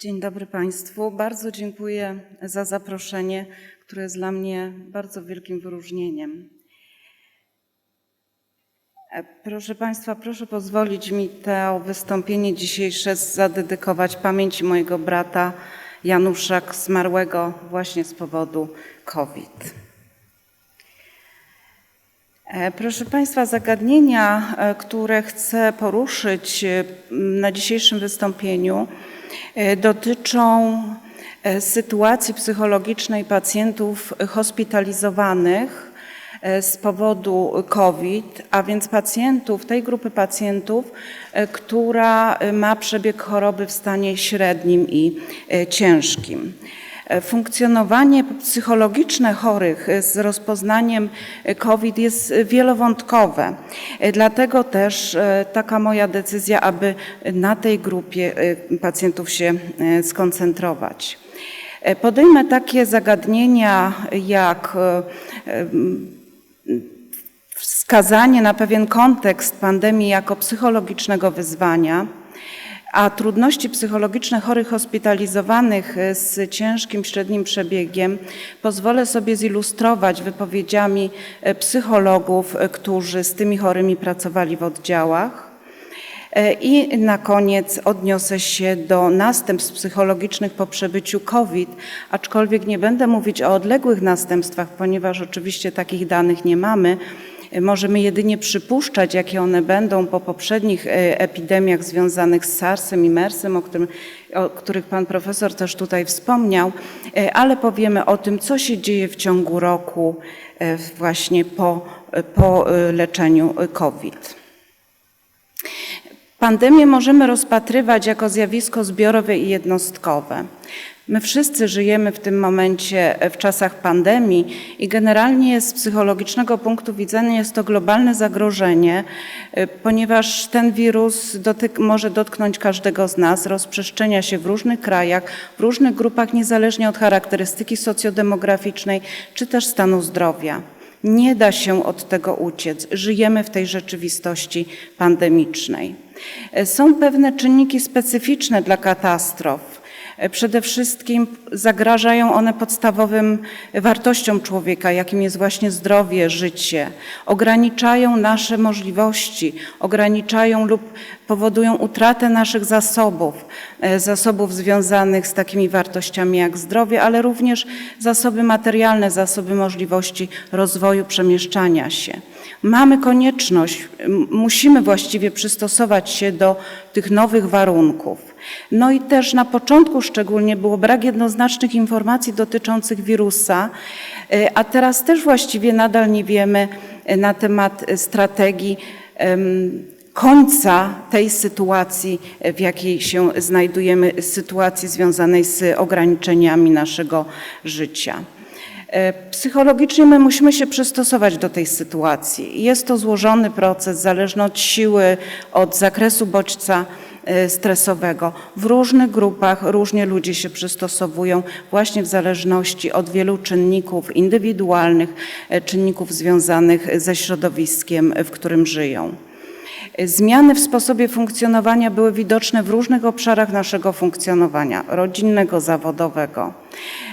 Dzień dobry Państwu. Bardzo dziękuję za zaproszenie, które jest dla mnie bardzo wielkim wyróżnieniem. E, Proszę Państwa, proszę pozwolić mi to wystąpienie dzisiejsze zadedykować pamięci mojego brata Janusza, zmarłego właśnie z powodu COVID. E, Proszę Państwa, zagadnienia, e, które chcę poruszyć na dzisiejszym wystąpieniu, dotyczą e, sytuacji psychologicznej pacjentów hospitalizowanych e, z powodu COVID, a więc pacjentów, tej grupy pacjentów, e, która e, ma przebieg choroby w stanie średnim i e, ciężkim. E, Funkcjonowanie psychologiczne chorych e, z rozpoznaniem e, COVID jest wielowątkowe. Dlatego też taka moja decyzja, aby na tej grupie pacjentów się skoncentrować. Podejmę takie zagadnienia jak wskazanie na pewien kontekst pandemii jako psychologicznego wyzwania, a trudności psychologiczne chorych hospitalizowanych e, z ciężkim, średnim przebiegiem pozwolę sobie zilustrować wypowiedziami e, psychologów, e, którzy z tymi chorymi pracowali w oddziałach. I na koniec odniosę się do następstw psychologicznych po przebyciu COVID, aczkolwiek nie będę mówić o odległych następstwach, ponieważ oczywiście takich danych nie mamy. Możemy jedynie przypuszczać, jakie one będą po poprzednich e, epidemiach związanych z SARS-em i MERS-em, o, którym, o których pan profesor też tutaj wspomniał, e, ale powiemy o tym, co się dzieje w ciągu roku e, właśnie po, po leczeniu COVID. Pandemię możemy rozpatrywać jako zjawisko zbiorowe i jednostkowe. My wszyscy żyjemy w tym momencie w czasach pandemii i generalnie z psychologicznego punktu widzenia jest to globalne zagrożenie, y, ponieważ ten wirus dotyk, może dotknąć każdego z nas, rozprzestrzenia się w różnych krajach, w różnych grupach, niezależnie od charakterystyki socjodemograficznej czy też stanu zdrowia. Nie da się od tego uciec. Żyjemy w tej rzeczywistości pandemicznej. E, Są pewne czynniki specyficzne dla katastrof. E, Przede wszystkim zagrażają one podstawowym wartościom człowieka, jakim jest właśnie zdrowie, życie. Ograniczają nasze możliwości, ograniczają lub powodują utratę naszych zasobów, e, zasobów związanych z takimi wartościami jak zdrowie, ale również zasoby materialne, zasoby możliwości rozwoju, przemieszczania się. Mamy konieczność, musimy właściwie przystosować się do tych nowych warunków. No i też na początku szczególnie było brak jednoznacznych informacji dotyczących wirusa, e, a teraz też właściwie nadal nie wiemy e, na temat e, strategii końca tej sytuacji, w jakiej się znajdujemy, sytuacji związanej z ograniczeniami naszego życia. Psychologicznie my musimy się przystosować do tej sytuacji. Jest to złożony proces, zależny od siły, od zakresu bodźca stresowego. W różnych grupach różnie ludzie się przystosowują, właśnie w zależności od wielu czynników indywidualnych, e, czynników związanych ze środowiskiem, w którym żyją. Zmiany w sposobie funkcjonowania były widoczne w różnych obszarach naszego funkcjonowania rodzinnego, zawodowego.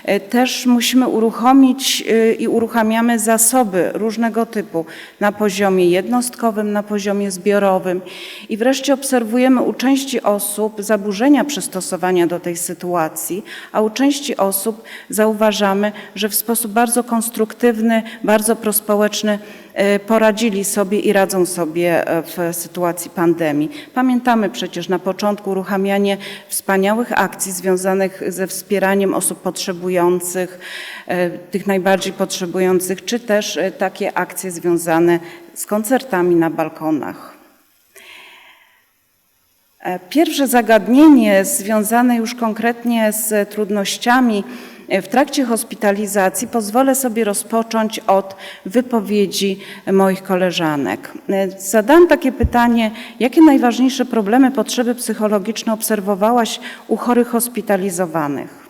E, Też musimy uruchomić y, i uruchamiamy zasoby różnego typu na poziomie jednostkowym, na poziomie zbiorowym i wreszcie obserwujemy u części osób zaburzenia przystosowania do tej sytuacji, a u części osób zauważamy, że w sposób bardzo konstruktywny, bardzo prospołeczny e, poradzili sobie i radzą sobie e, w sytuacji pandemii. Pamiętamy przecież na początku uruchamianie wspaniałych akcji związanych ze wspieraniem osób potrzebujących, e, tych najbardziej potrzebujących, czy też e, takie akcje związane z koncertami na balkonach. E, Pierwsze zagadnienie związane już konkretnie z trudnościami e, w trakcie hospitalizacji pozwolę sobie rozpocząć od wypowiedzi moich koleżanek. E, Zadałam takie pytanie, jakie najważniejsze problemy, potrzeby psychologiczne obserwowałaś u chorych hospitalizowanych?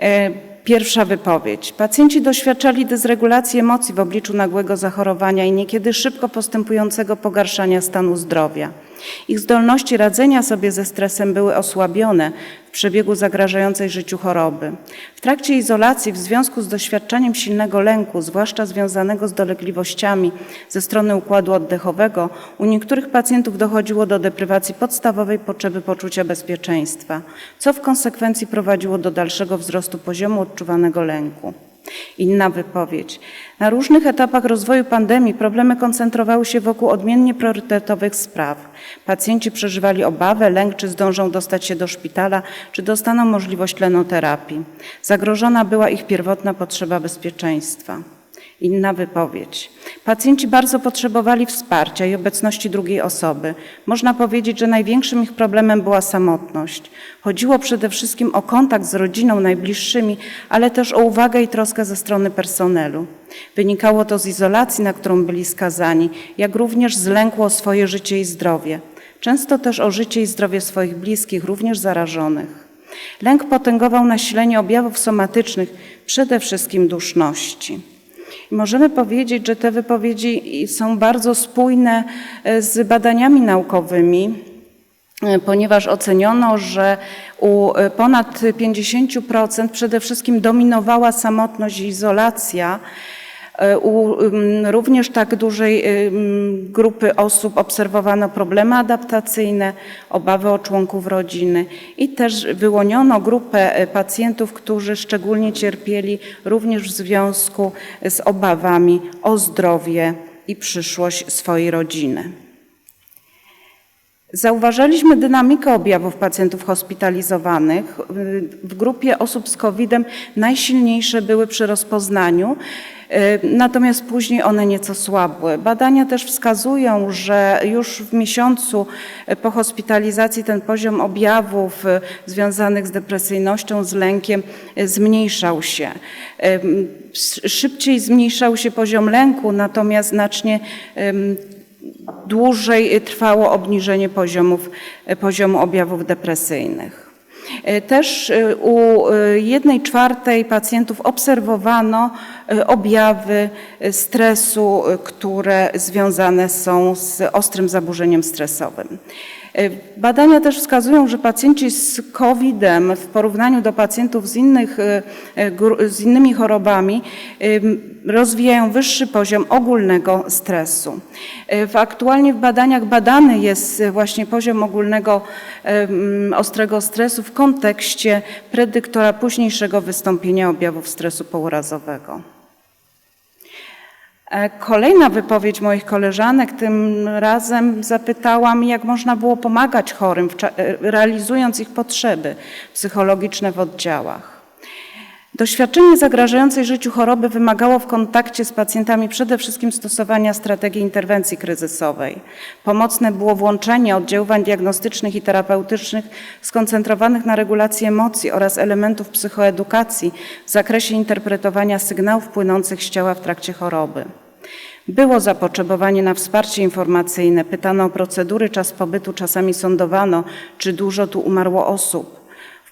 E, Pierwsza wypowiedź. Pacjenci doświadczali dysregulacji emocji w obliczu nagłego zachorowania i niekiedy szybko postępującego pogarszania stanu zdrowia. Ich zdolności radzenia sobie ze stresem były osłabione w przebiegu zagrażającej życiu choroby. W trakcie izolacji, w związku z doświadczeniem silnego lęku, zwłaszcza związanego z dolegliwościami ze strony układu oddechowego, u niektórych pacjentów dochodziło do deprywacji podstawowej potrzeby poczucia bezpieczeństwa, co w konsekwencji prowadziło do dalszego wzrostu poziomu odczuwanego lęku. Inna wypowiedź. Na różnych etapach rozwoju pandemii problemy koncentrowały się wokół odmiennie priorytetowych spraw. Pacjenci przeżywali obawę, lęk, czy zdążą dostać się do szpitala, czy dostaną możliwość tlenoterapii. Zagrożona była ich pierwotna potrzeba bezpieczeństwa. Inna wypowiedź. Pacjenci bardzo potrzebowali wsparcia i obecności drugiej osoby. Można powiedzieć, że największym ich problemem była samotność. Chodziło przede wszystkim o kontakt z rodziną, najbliższymi, ale też o uwagę i troskę ze strony personelu. Wynikało to z izolacji, na którą byli skazani, jak również z lęku o swoje życie i zdrowie. Często też o życie i zdrowie swoich bliskich, również zarażonych. Lęk potęgował nasilenie objawów somatycznych, przede wszystkim duszności. Możemy powiedzieć, że te wypowiedzi są bardzo spójne e, z badaniami naukowymi, e, ponieważ oceniono, że u e, ponad 50% przede wszystkim dominowała samotność i izolacja. E, również tak dużej ym, grupy osób obserwowano problemy adaptacyjne, obawy o członków rodziny i też wyłoniono grupę e, pacjentów, którzy szczególnie cierpieli również w związku z obawami o zdrowie i przyszłość swojej rodziny. Zauważyliśmy dynamikę objawów pacjentów hospitalizowanych. W grupie osób z COVID-em najsilniejsze były przy rozpoznaniu, natomiast później one nieco słabły. Badania też wskazują, że już w miesiącu po hospitalizacji ten poziom objawów y, związanych z depresyjnością, z lękiem y, zmniejszał się. Szybciej zmniejszał się poziom lęku, natomiast znacznie dłużej trwało obniżenie poziomów, poziomu objawów depresyjnych. Też u jednej czwartej pacjentów obserwowano objawy stresu, które związane są z ostrym zaburzeniem stresowym. Badania też wskazują, że pacjenci z COVID-em w porównaniu do pacjentów z, innych, gru- z innymi chorobami rozwijają wyższy poziom ogólnego stresu. W, aktualnie w badaniach badany jest właśnie poziom ogólnego ostrego stresu w kontekście predyktora późniejszego wystąpienia objawów stresu pourazowego. E, Kolejna wypowiedź moich koleżanek, tym razem zapytałam, jak można było pomagać chorym, e, realizując ich potrzeby psychologiczne w oddziałach. Doświadczenie zagrażającej życiu choroby wymagało w kontakcie z pacjentami przede wszystkim stosowania strategii interwencji kryzysowej. Pomocne było włączenie oddziaływań diagnostycznych i terapeutycznych skoncentrowanych na regulacji emocji oraz elementów psychoedukacji w zakresie interpretowania sygnałów płynących z ciała w trakcie choroby. Było zapotrzebowanie na wsparcie informacyjne, pytano o procedury, czas pobytu, czasami sądowano, czy dużo tu umarło osób.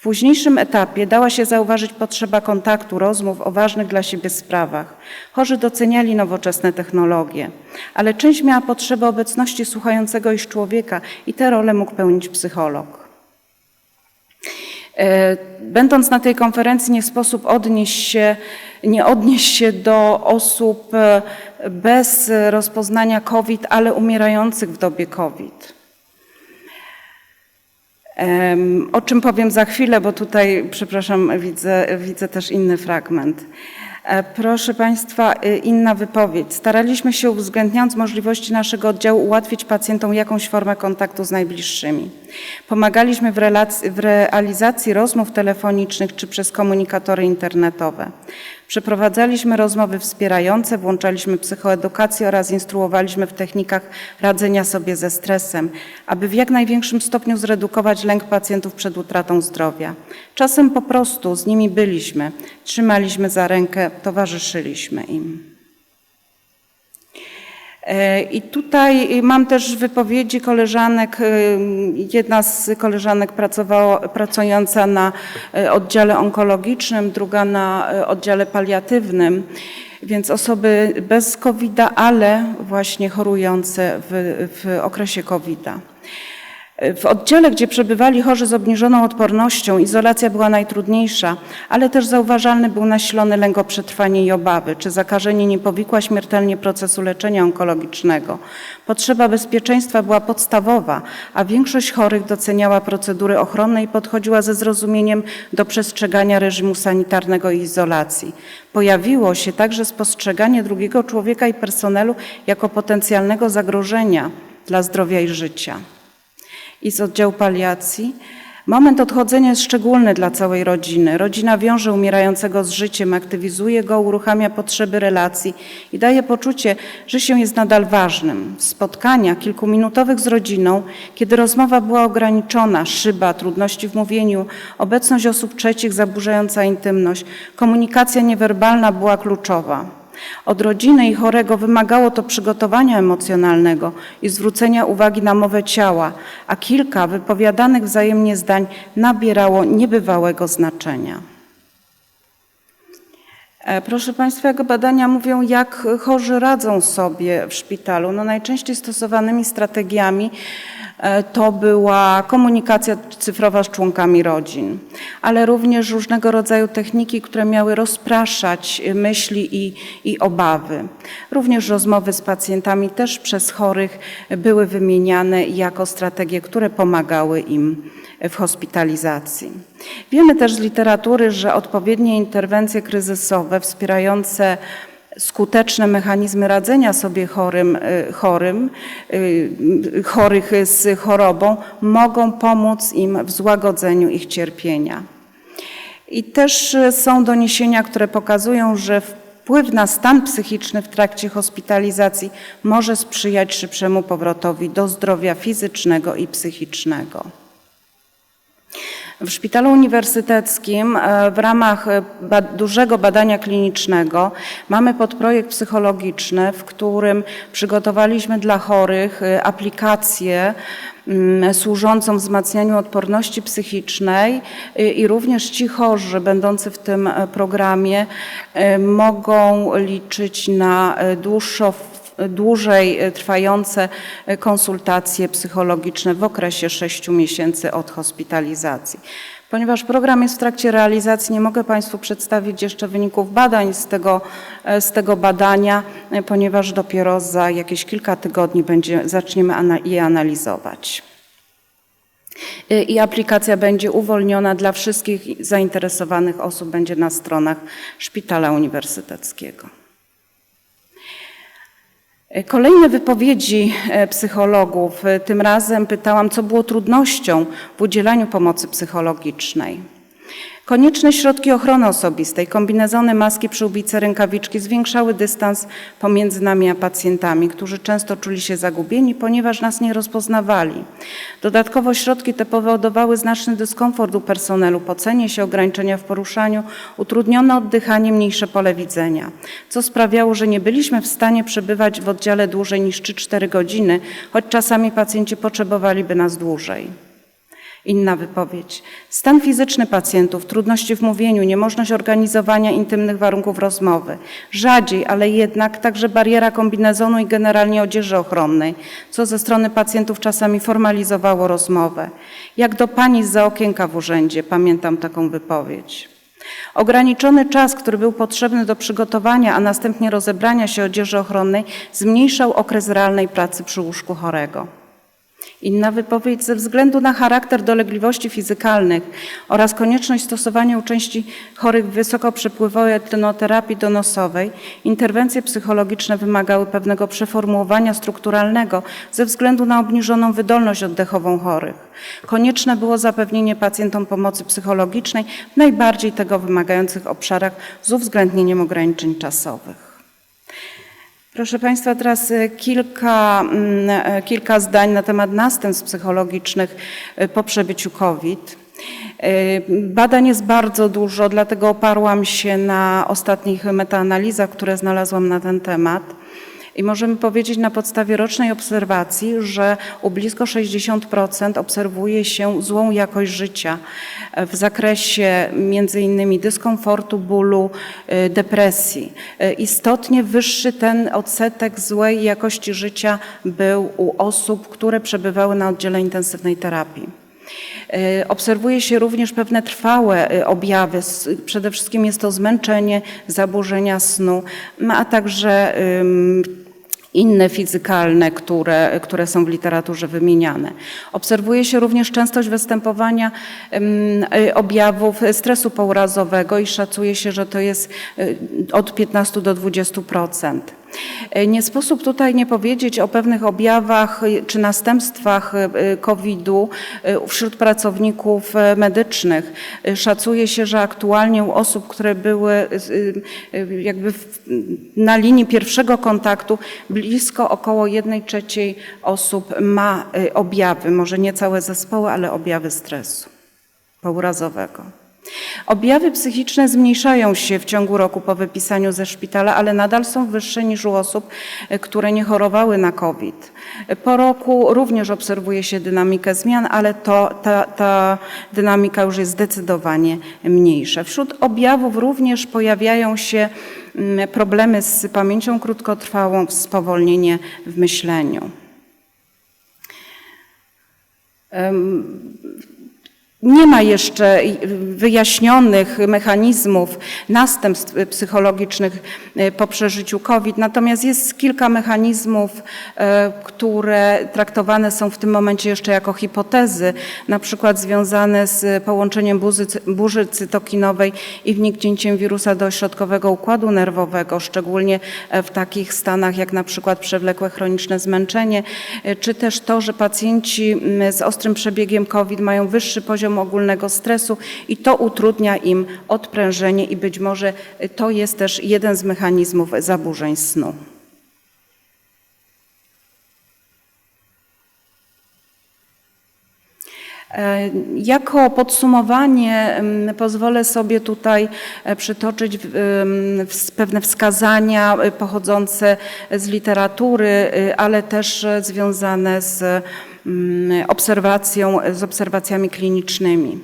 Późniejszym etapie dała się zauważyć potrzeba kontaktu, rozmów o ważnych dla siebie sprawach. Chorzy doceniali nowoczesne technologie, ale część miała potrzebę obecności słuchającego już człowieka i tę rolę mógł pełnić psycholog. E, Będąc na tej konferencji, nie sposób odnieść się, nie odnieść się do osób e, bez rozpoznania COVID, ale umierających w dobie COVID. O czym powiem za chwilę, bo tutaj, przepraszam, widzę, widzę też inny fragment. E, Proszę Państwa, y, inna wypowiedź. Staraliśmy się, uwzględniając możliwości naszego oddziału, ułatwić pacjentom jakąś formę kontaktu z najbliższymi. Pomagaliśmy w, w realizacji rozmów telefonicznych czy przez komunikatory internetowe. Przeprowadzaliśmy rozmowy wspierające, włączaliśmy psychoedukację oraz instruowaliśmy w technikach radzenia sobie ze stresem, aby w jak największym stopniu zredukować lęk pacjentów przed utratą zdrowia. Czasem po prostu z nimi byliśmy, trzymaliśmy za rękę, towarzyszyliśmy im. E, I tutaj mam też wypowiedzi koleżanek. e, Jedna z koleżanek pracowała, pracująca na e, oddziale onkologicznym, druga na oddziale paliatywnym, więc osoby bez covid ale właśnie chorujące w, w okresie covid -a. W oddziale, gdzie przebywali chorzy z obniżoną odpornością, izolacja była najtrudniejsza, ale też zauważalny był nasilony lęk o przetrwanie i obawy, czy zakażenie nie powikła śmiertelnie procesu leczenia onkologicznego. Potrzeba bezpieczeństwa była podstawowa, a większość chorych doceniała procedury ochronne i podchodziła ze zrozumieniem do przestrzegania reżimu sanitarnego i izolacji. Pojawiło się także spostrzeganie drugiego człowieka i personelu jako potencjalnego zagrożenia dla zdrowia i życia i z oddziału paliacji. Moment odchodzenia jest szczególny dla całej rodziny. Rodzina wiąże umierającego z życiem, aktywizuje go, uruchamia potrzeby relacji i daje poczucie, że się jest nadal ważnym. Spotkania kilkuminutowych z rodziną, kiedy rozmowa była ograniczona, szyba, trudności w mówieniu, obecność osób trzecich zaburzająca intymność, komunikacja niewerbalna była kluczowa. Od rodziny i chorego wymagało to przygotowania emocjonalnego i zwrócenia uwagi na mowę ciała, a kilka wypowiadanych wzajemnie zdań nabierało niebywałego znaczenia. E, proszę Państwa, jak badania mówią, jak chorzy radzą sobie w szpitalu? No najczęściej stosowanymi strategiami E, to była komunikacja cyfrowa z członkami rodzin, ale również różnego rodzaju techniki, które miały rozpraszać myśli i, i obawy. Również rozmowy z pacjentami też przez chorych były wymieniane jako strategie, które pomagały im w hospitalizacji. Wiemy też z literatury, że odpowiednie interwencje kryzysowe wspierające skuteczne mechanizmy radzenia sobie chorym, y, chorym, y, chorych z chorobą mogą pomóc im w złagodzeniu ich cierpienia. I też są doniesienia, które pokazują, że wpływ na stan psychiczny w trakcie hospitalizacji może sprzyjać szybszemu powrotowi do zdrowia fizycznego i psychicznego. W Szpitalu Uniwersyteckim e, w ramach e, dużego badania klinicznego. Mamy podprojekt psychologiczny, w którym przygotowaliśmy dla chorych e, aplikację mm, służącą wzmacnianiu odporności psychicznej i również ci chorzy będący w tym programie mogą liczyć na dłuższą dłużej e, trwające e, konsultacje psychologiczne w okresie 6 miesięcy od hospitalizacji. Ponieważ program jest w trakcie realizacji, nie mogę Państwu przedstawić jeszcze wyników badań z tego, e, z tego badania, ponieważ dopiero za jakieś kilka tygodni będzie, zaczniemy je analizować. I aplikacja będzie uwolniona dla wszystkich zainteresowanych osób, będzie na stronach Szpitala Uniwersyteckiego. Kolejne wypowiedzi e, psychologów. E, tym razem pytałam, co było trudnością w udzielaniu pomocy psychologicznej. Konieczne środki ochrony osobistej, kombinezony, maski, przyłbice, rękawiczki zwiększały dystans pomiędzy nami a pacjentami, którzy często czuli się zagubieni, ponieważ nas nie rozpoznawali. Dodatkowo środki te powodowały znaczny dyskomfort u personelu, pocenie się, ograniczenia w poruszaniu, utrudnione oddychanie, mniejsze pole widzenia, co sprawiało, że nie byliśmy w stanie przebywać w oddziale dłużej niż 3-4 godziny, choć czasami pacjenci potrzebowaliby nas dłużej. Inna wypowiedź. Stan fizyczny pacjentów, trudności w mówieniu, niemożność organizowania intymnych warunków rozmowy. Rzadziej, ale jednak także bariera kombinezonu i generalnie odzieży ochronnej, co ze strony pacjentów czasami formalizowało rozmowę. Jak do pani z okienka w urzędzie, pamiętam taką wypowiedź. Ograniczony czas, który był potrzebny do przygotowania, a następnie rozebrania się odzieży ochronnej, zmniejszał okres realnej pracy przy łóżku chorego. Inna wypowiedź ze względu na charakter dolegliwości fizykalnych oraz konieczność stosowania u części chorych wysoko przepływowej donosowej, interwencje psychologiczne wymagały pewnego przeformułowania strukturalnego ze względu na obniżoną wydolność oddechową chorych. Konieczne było zapewnienie pacjentom pomocy psychologicznej w najbardziej tego wymagających obszarach z uwzględnieniem ograniczeń czasowych. Proszę Państwa, teraz e, kilka, mm, e, kilka zdań na temat następstw psychologicznych e, po przebyciu COVID. Badań jest bardzo dużo, dlatego oparłam się na ostatnich metaanalizach, które znalazłam na ten temat. I możemy powiedzieć na podstawie rocznej obserwacji, że u blisko 60% obserwuje się złą jakość życia w zakresie między innymi dyskomfortu, bólu, y, depresji. Y, Istotnie wyższy ten odsetek złej jakości życia był u osób, które przebywały na oddziale intensywnej terapii. Y, Obserwuje się również pewne trwałe objawy. Przede wszystkim jest to zmęczenie, zaburzenia snu, no, a także inne fizykalne, które, które są w literaturze wymieniane. Obserwuje się również częstość występowania y, objawów stresu pourazowego i szacuje się, że to jest y, od 15 do 20%. Y, Nie sposób tutaj nie powiedzieć o pewnych objawach y, czy następstwach y, COVID-u wśród pracowników medycznych. Szacuje się, że aktualnie u osób, które były jakby na linii pierwszego kontaktu, blisko około 1 trzeciej osób ma objawy, może nie całe zespoły, ale objawy stresu pourazowego. Objawy psychiczne zmniejszają się w ciągu roku po wypisaniu ze szpitala, ale nadal są wyższe niż u osób, e, które nie chorowały na COVID. Po roku również obserwuje się dynamikę zmian, ale to, ta, ta dynamika już jest zdecydowanie mniejsza. Wśród objawów również pojawiają się mm, problemy z pamięcią krótkotrwałą, spowolnienie w myśleniu. Nie ma jeszcze wyjaśnionych mechanizmów następstw psychologicznych e, po przeżyciu COVID, natomiast jest kilka mechanizmów, e, które traktowane są w tym momencie jeszcze jako hipotezy, na przykład związane z połączeniem burzy, burzy cytokinowej i wniknięciem wirusa do środkowego układu nerwowego, szczególnie e, w takich stanach jak na przykład przewlekłe chroniczne zmęczenie, e, czy też to, że pacjenci m, z ostrym przebiegiem COVID mają wyższy poziom ogólnego stresu i to utrudnia im odprężenie i być może to jest też jeden z mechanizmów zaburzeń snu. Jako podsumowanie em, pozwolę sobie tutaj e, przytoczyć pewne wskazania e, pochodzące z literatury, e, ale też e, związane z mm, obserwacją, z obserwacjami klinicznymi.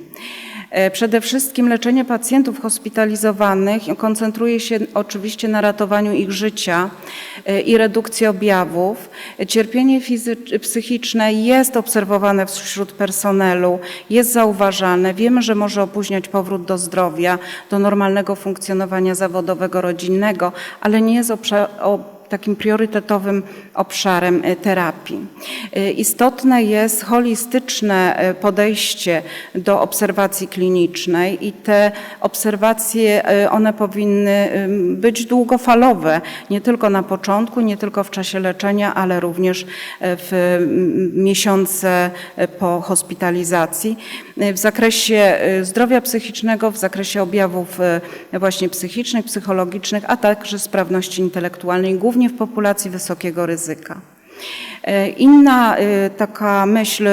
E, Przede wszystkim leczenie pacjentów hospitalizowanych koncentruje się oczywiście na ratowaniu ich życia e, i redukcji objawów. Cierpienie psychiczne jest obserwowane wśród personelu, jest zauważane. Wiemy, że może opóźniać powrót do zdrowia, do normalnego funkcjonowania zawodowego, rodzinnego, ale nie jest obsza- o takim priorytetowym obszarem e, terapii. E, Istotne jest holistyczne e, podejście do obserwacji klinicznej i te obserwacje, one powinny być długofalowe, nie tylko na początku, nie tylko w czasie leczenia, ale również w miesiące po hospitalizacji. W zakresie zdrowia psychicznego, w zakresie objawów właśnie psychicznych, psychologicznych, a także sprawności intelektualnej, głównie w populacji wysokiego ryzyka. E, Inna e, taka myśl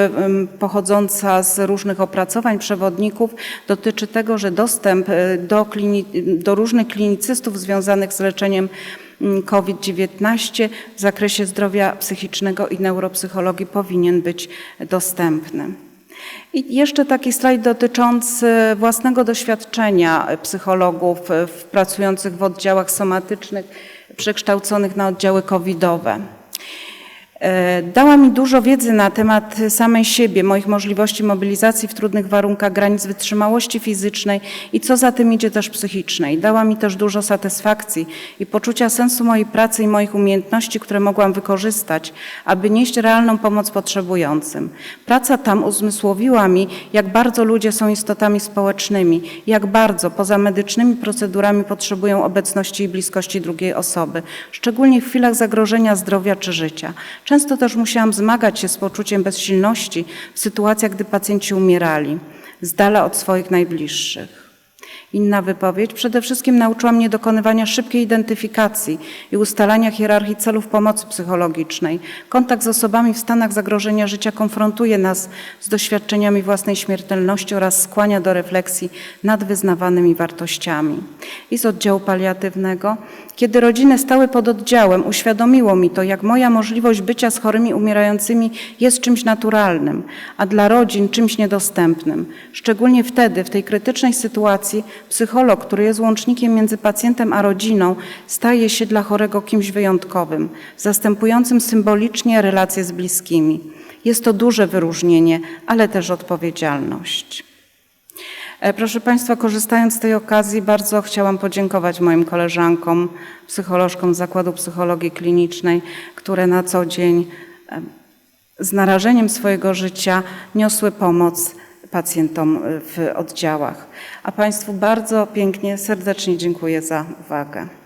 pochodząca z różnych opracowań przewodników dotyczy tego, że dostęp e, do, do różnych klinicystów związanych z leczeniem mm, COVID-19 w zakresie zdrowia psychicznego i neuropsychologii powinien być dostępny. I jeszcze taki slajd dotyczący własnego doświadczenia psychologów pracujących w oddziałach somatycznych, przekształconych na oddziały covidowe. E, Dała mi dużo wiedzy na temat samej siebie, moich możliwości mobilizacji w trudnych warunkach, granic wytrzymałości fizycznej i co za tym idzie też psychicznej. Dała mi też dużo satysfakcji i poczucia sensu mojej pracy i moich umiejętności, które mogłam wykorzystać, aby nieść realną pomoc potrzebującym. Praca tam uzmysłowiła mi, jak bardzo ludzie są istotami społecznymi, jak bardzo poza medycznymi procedurami potrzebują obecności i bliskości drugiej osoby, szczególnie w chwilach zagrożenia zdrowia czy życia. Często też musiałam zmagać się z poczuciem bezsilności w sytuacjach, gdy pacjenci umierali, z dala od swoich najbliższych. Inna wypowiedź. Przede wszystkim nauczyła mnie dokonywania szybkiej identyfikacji i ustalania hierarchii celów pomocy psychologicznej. Kontakt z osobami w stanach zagrożenia życia konfrontuje nas z doświadczeniami własnej śmiertelności oraz skłania do refleksji nad wyznawanymi wartościami. I z oddziału paliatywnego. Kiedy rodziny stały pod oddziałem, uświadomiło mi to, jak moja możliwość bycia z chorymi umierającymi jest czymś naturalnym, a dla rodzin czymś niedostępnym. Szczególnie wtedy, w tej krytycznej sytuacji, psycholog, który jest łącznikiem między pacjentem a rodziną, staje się dla chorego kimś wyjątkowym, zastępującym symbolicznie relacje z bliskimi. Jest to duże wyróżnienie, ale też odpowiedzialność. E, Proszę Państwa, korzystając z tej okazji, bardzo chciałam podziękować moim koleżankom, psycholożkom Zakładu Psychologii Klinicznej, które na co dzień z narażeniem swojego życia niosły pomoc pacjentom e, w oddziałach. A Państwu bardzo pięknie, serdecznie dziękuję za uwagę.